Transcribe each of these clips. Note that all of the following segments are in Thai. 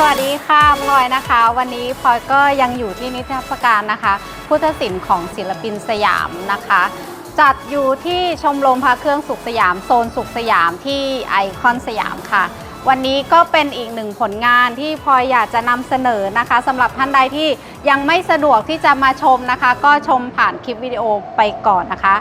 สวัสดีค่ะพลอยนะคะ วันนี้พลอยก็ยังอยู่ที่นิทรรศการนะคะ พุทธศิลป์ของศิลปินสยามนะคะ จัดอยู่ที่ชมรมพระเครื่องสุขสยามโซนสุขสยามที่ไอคอนสยามค่ะ วันนี้ก็เป็นอีกหนึ่งผลงานที่พลอยอยากจะนำเสนอนะคะสำหรับท่านใดที่ยังไม่สะดวกที่จะมาชมนะคะ ก็ชมผ่านคลิปวิดีโอไปก่อนนะคะ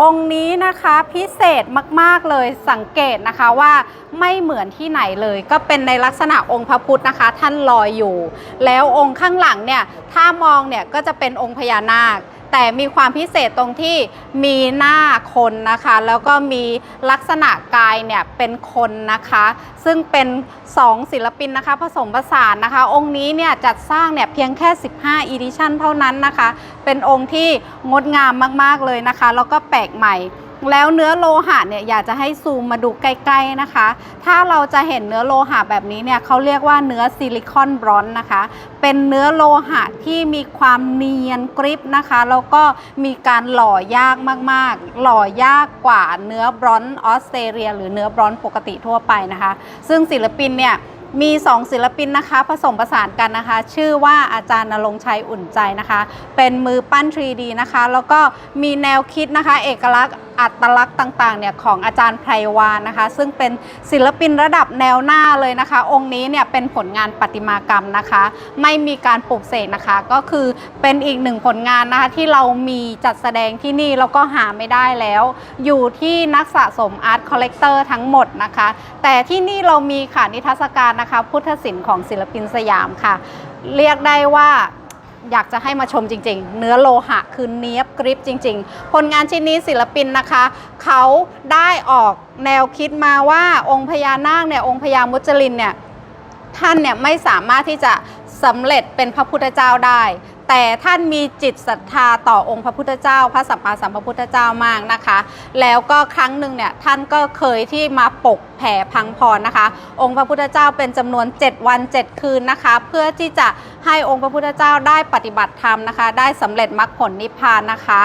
องค์นี้นะคะพิเศษมากๆเลยสังเกตนะคะว่าไม่เหมือนที่ไหนเลย ก็เป็นในลักษณะองค์พระพุทธนะคะ ท่านลอยอยู่ แล้วองค์ข้างหลังเนี่ยถ้ามองเนี่ยก็จะเป็นองค์พญานาค แต่มีความพิเศษตรงที่มีหน้าคนนะคะ แล้วก็มีลักษณะกายเนี่ยเป็นคนนะคะ ซึ่งเป็น 2 ศิลปินนะคะ ผสมผสานนะคะ องค์นี้เนี่ยจัดสร้างเนี่ยเพียงแค่ 15 อีดิชั่นเท่านั้นนะคะ เป็นองค์ที่งดงามมาก ๆ เลยนะคะ แล้วก็แปลกใหม่ แล้วเนื้อโลหะเนี่ยอยากจะให้ซูมมาดูใกล้ๆนะคะ ถ้าเราจะเห็นเนื้อโลหะแบบนี้เนี่ยเขาเรียกว่าเนื้อซิลิคอนบรอนซ์นะคะ เป็นเนื้อโลหะที่มีความเนียนกริบนะคะแล้วก็มีการหล่อยากมากๆ หล่อยากกว่าเนื้อบรอนซ์ออสเตรเลีย หรือเนื้อบรอนซ์ปกติทั่วไปนะคะ ซึ่งศิลปินเนี่ยมี 2 ศิลปินนะคะผสมผสานกันนะคะ ชื่อว่าอาจารย์นรงชัยอุ่นใจนะคะ เป็นมือปั้น 3D นะคะ แล้วก็มีแนวคิดนะคะ เอกลักษณ์ อัตลักษณ์ต่างๆเนี่ยของอาจารย์ไพรวานนะคะ ซึ่งเป็นศิลปินระดับแนวหน้าเลยนะคะ องค์นี้เนี่ยเป็นผลงานประติมากรรมนะคะ ไม่มีการปลูกเสกนะคะ ก็คือเป็นอีกหนึ่งผลงานนะคะที่เรามีจัดแสดงที่นี่แล้วก็หาไม่ได้แล้ว อยู่ที่นักสะสมอาร์ตคอลเลกเตอร์ทั้งหมดนะคะ แต่ที่นี่เรามีค่ะนิทรรศการนะคะ พุทธศิลป์ของศิลปินสยามค่ะ เรียกได้ว่า อยากจะให้มาชมจริง ๆ เนื้อโลหะคือเนี้ยบกริบจริง ๆ ผลงานชิ้นนี้ศิลปินนะคะ เขาได้ออกแนวคิดมาว่าองค์พญานาคเนี่ยองค์พญามุจลินเนี่ยท่านเนี่ยไม่สามารถที่จะ สำเร็จเป็นพระพุทธเจ้าได้ แต่ท่านมีจิตศรัทธาต่อองค์พระพุทธเจ้า พระสัมมาสัมพุทธเจ้ามากนะคะ แล้วก็ครั้งหนึ่งเนี่ยท่านก็เคยที่มาปกแผ่พังพรนะคะ องค์พระพุทธเจ้าเป็นจำนวน 7 วัน 7 คืนนะคะ เพื่อที่จะให้องค์พระพุทธเจ้าได้ปฏิบัติธรรมนะคะ ได้สำเร็จมรรคผลนิพพานนะคะ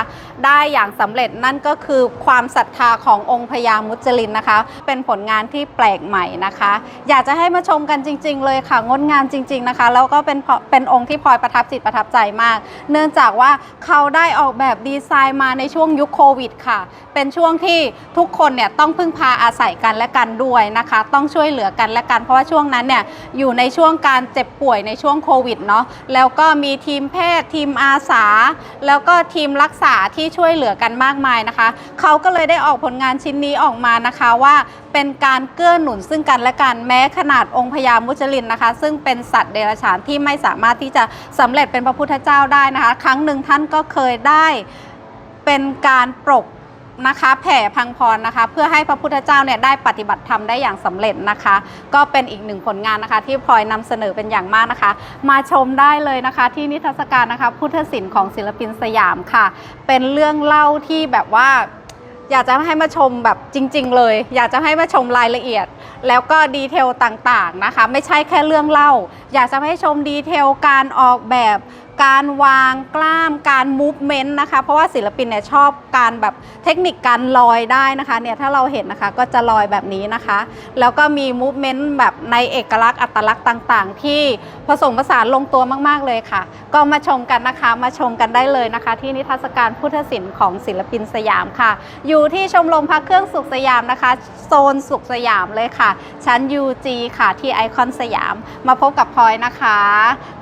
ได้อย่างสำเร็จนั่นก็คือความศรัทธาขององค์พญามุจลินนะคะ เป็นผลงานที่แปลกใหม่นะคะ อยากจะให้มาชมกันจริง ๆ เลยค่ะงดงามจริง ๆนะคะ แล้วก็เป็นเป็นองค์ที่พลอยประทับจิตประทับใจมาก เนื่องจากว่าเขาได้ออกแบบดีไซน์มาในช่วงยุคโควิดค่ะ เป็นช่วงที่ทุกคนเนี่ยต้องพึ่งพาอาศัยกันและกันด้วยนะคะ ต้องช่วยเหลือกันและกันเพราะว่าช่วงนั้นเนี่ยอยู่ในช่วงการเจ็บป่วยในช่วงโควิดเนาะแล้วก็มีทีมแพทย์ทีมอาสา แล้วก็ทีมรักษาที่ช่วยเหลือกันมากมายนะคะ เขาก็เลยได้ออกผลงานชิ้นนี้ออกมานะคะว่าเป็นการเกื้อหนุนซึ่งกันและกันแม้ขนาดองค์พญามุจลินนะคะ ซึ่งเป็นสัตว์เดรัจฉานที่ไม่สามารถที่จะสำเร็จเป็นพระพุทธเจ้าได้นะคะ ครั้งหนึ่งท่านก็เคยได้เป็นการปรกนะคะแผ่พังพรนะคะ เพื่อให้พระพุทธเจ้าเนี่ยได้ปฏิบัติธรรมได้อย่างสำเร็จนะคะ ก็เป็นอีกหนึ่งผลงานนะคะ ที่พลอยนำเสนอเป็นอย่างมากนะคะ มาชมได้เลยนะคะ ที่นิทรรศการนะคะ พุทธศิลป์ของศิลปินสยามค่ะ เป็นเรื่องเล่าที่แบบว่า อยากจะให้มาชมแบบจริง ๆ เลย อยากจะให้มาชมรายละเอียด แล้วก็ดีเทลต่างๆนะคะ ไม่ใช่แค่เรื่องเล่า อยากจะให้ชมดีเทลการออกแบบ การวางกล้ามการมูฟเมนต์นะคะ เพราะว่าศิลปินเนี่ยชอบการแบบเทคนิคการลอยได้นะคะเนี่ยถ้าเราเห็นนะคะก็จะลอยแบบนี้นะคะ แล้วก็มีมูฟเมนต์แบบในเอกลักษณ์อัตลักษณ์ต่างๆ ที่ผสมผสานลงตัวมากๆเลยค่ะ ก็มาชมกันนะคะมาชมกันได้เลยนะคะ ที่นิทรรศการพุทธศิลป์ของศิลปินสยามค่ะ อยู่ที่ชมรมพระเครื่องสุขสยามนะคะโซนสุขสยามเลยค่ะ ชั้น UG ค่ะที่ไอคอนสยาม มาพบกับพลอยนะคะ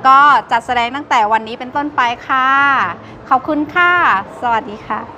ก็จัดแสดงตั้งแต่วันนี้เป็นต้นไปค่ะ ขอบคุณค่ะ สวัสดีค่ะ